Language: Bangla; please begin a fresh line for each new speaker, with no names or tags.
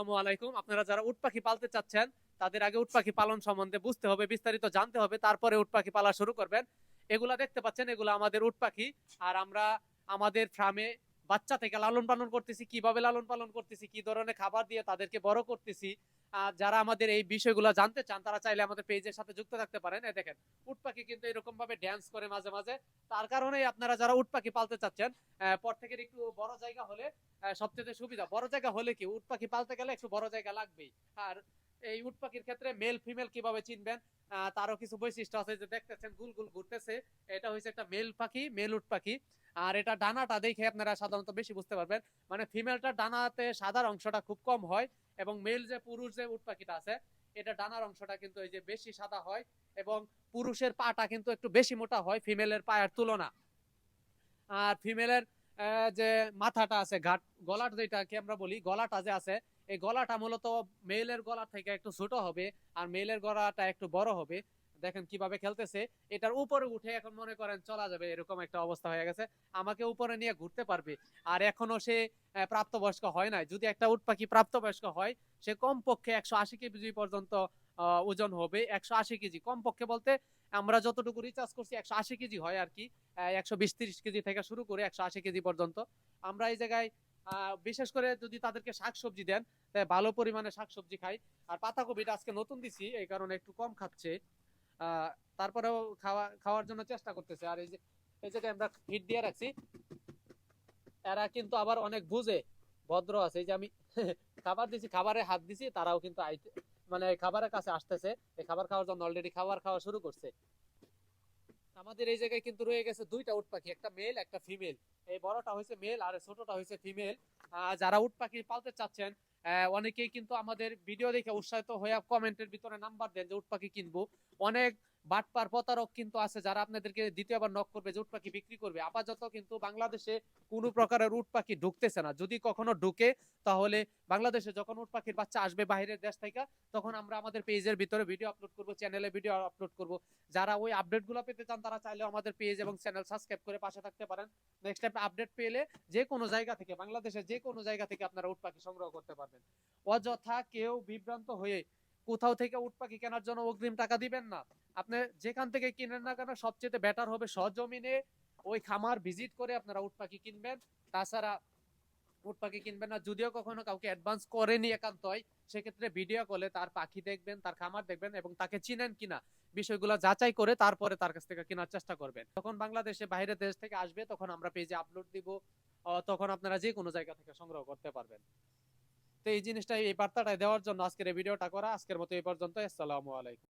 আসসালামু আলাইকুম। আপনারা যারা উট পাখি পালতে চাচ্ছেন, তাদের আগে উট পাখি পালন সম্বন্ধে বুঝতে হবে, বিস্তারিত জানতে হবে, তারপরে উট পাখি পালা শুরু করবেন। এগুলা দেখতে পাচ্ছেন, এগুলো আমাদের উট পাখি। আর আমরা আমাদের ফার্মে বাচ্চা থেকে লালন পালন করতেছি, কীভাবে লালন পালন করতেছি, কি ধরনের খাবার দিয়ে তাদেরকে বড় করতেছি। যারা আমাদের এই বিষয়গুলো জানতে চান, তারা চাইলে আমাদের পেজের সাথে যুক্ত থাকতে পারেন। এই দেখেন, উট পাখি কিন্তু এরকম ভাবে ড্যান্স করে মাঝে মাঝে। তার কারণেই আপনারা যারা উট পাখি পালতে চাচ্ছেন পর থেকে একটু বড় জায়গা হলে সবচেয়ে সুবিধা। বড় জায়গা হলে কি? উট পাখি পালতে গেলে একটু বড় জায়গা লাগবেই। আর এই উট পাখির ক্ষেত্রে মেল ফিমেল কীভাবে চিনবেন? তারও কিছু বৈশিষ্ট্য আছে যে দেখতেছেন, গুল গুল ঘুরতেছে। এটা হচ্ছে একটা মেল পাখি মেল উট পাখি। আর এটা ডানাটা দেখে আপনারা সাধারণত বেশি বুঝতে পারবেন। মানে ফিমেলটা ডানাতে সাদার অংশটা খুব কম হয় এবং মেল যে পুরুষ যে উট পাখিটা আছে, এটা ডানার অংশটা কিন্তু এই যে বেশি সাদা হয় এবং পুরুষের পাটা কিন্তু একটু বেশি মোটা হয় ফিমেলের পায়ের তুলনা। আর ফিমেলের যে মাথাটা আছে, ঘাট, গলাটা যেটাকে আমরা বলি, গলাটা যে আছে, এই গলাটা মূলত মেলের গলা থেকে একটু ছোট হবে আর মেলের গলাটা একটু বড় হবে। দেখেন কীভাবে খেলতেছে। এটার উপরে উঠে এখন মনে করেন চলা যাবে, এরকম একটা অবস্থা হয়ে গেছে। আমাকে উপরে নিয়ে ঘুরতে পারবে। আর এখনও সে প্রাপ্তবয়স্ক হয় নাই। যদি একটা উট পাখি প্রাপ্তবয়স্ক হয়, সে কমপক্ষে একশো আশি কেজি পর্যন্ত ওজন হবে। একশো আশি কেজি। কমপক্ষে বলতে আমরা যতটুকু রিচার্জ করছি একশো আশি কেজি হয় আর কি একশো বিশ তিরিশ কেজি থেকে শুরু করে একশো আশি কেজি পর্যন্ত। আমরা এই জায়গায় বিশেষ করে যদি তাদেরকে শাকসবজি দেন ভালো পরিমাণে শাকসবজি খাই। আর পাতাকপিটা আজকে নতুন দিছি, এই কারণে একটু কম খাচ্ছে। তারপরেও খাওয়া, খাওয়ার জন্য চেষ্টা করতেছে। আর এই যে, এই জায়গায় আমরা ফিট দিয়ে রাখছি। এরা কিন্তু আবার অনেক বুঝে, ভদ্র আছে। এই যে আমি খাবার দিছি, খাবারে হাত দিছি, তারাও কিন্তু আইতে মানে খাবারের কাছে আসতেছে, এই খাবার খাওয়ার জন্য অলরেডি খাবার খাওয়া শুরু করছে। আমাদের এই জায়গায় কিন্তু রয়ে গেছে দুইটা উট পাখি, একটা মেল একটা ফিমেল এই বড়টা হয়েছে মেল আর ছোটটা হয়েছে ফিমেল যারা উট পাখি পালতে চাচ্ছেন অনেকেই কিন্তু আমাদের ভিডিও দেখে উৎসাহিত হয়ে কমেন্টের ভিতরে নাম্বার দেন যে উট পাখি কিনবো। অনেক বাটপার প্রতারক কিন্তু আছে, যারা আপনাদেরকে দ্বিতীয়বার নক করবে যে উট পাখি বিক্রি করবে। আপাতত কিন্তু বাংলাদেশে কোনো প্রকারের উট পাখি ঢুকতেছে না। যদি কখনো ঢুকে, তাহলে বাংলাদেশে যখন উট পাখির বাচ্চা আসবে বাইরের দেশ থেকে, তখন আমরা আমাদের পেজের ভিতরে ভিডিও আপলোড করব চ্যানেলে ভিডিও আপলোড করব। যারা ওই আপডেটগুলো পেতে চান, তারা চাইলেও আমাদের পেজ এবং চ্যানেল সাবস্ক্রাইব করে পাশে থাকতে পারেন। নেক্সট টাইম আপডেট পেলে যে কোনো জায়গা থেকে, বাংলাদেশের যে কোনো জায়গা থেকে আপনারা উট পাখি সংগ্রহ করতে পারবেন। অযথা কেউ বিভ্রান্ত হয়ে কোথাও থেকে উট পাখি কেনার জন্য অগ্রিম টাকা দিবেন না। আপনি যেখান থেকে কিনেন না কেন সবচেয়ে বেটার হবে সজমিনে ওই খামার ভিজিট করে আপনারা উট পাখি কিনবেন। তাছাড়া উট পাখি কিনবেন না, যদিও কখনো কাউকে অ্যাডভান্স করেনি একান্তই, সেক্ষেত্রে ভিডিও কলে তার পাখি দেখবেন, তার খামার দেখবেন এবং তাকে চিনেন কিনা, বিষয়গুলো যাচাই করে তারপরে তার কাছ থেকে কেনার চেষ্টা করবেন। যখন বাংলাদেশে বাইরের দেশ থেকে আসবে, তখন আমরা পেজে আপলোড দিব তখন আপনারা যে কোনো জায়গা থেকে সংগ্রহ করতে পারবেন। তো এই জিনিসটা এই বার্তাটা দেওয়ার জন্য আজকের ভিডিওটা করা। আজকের মতো এই পর্যন্ত আসসালামু আলাইকুম।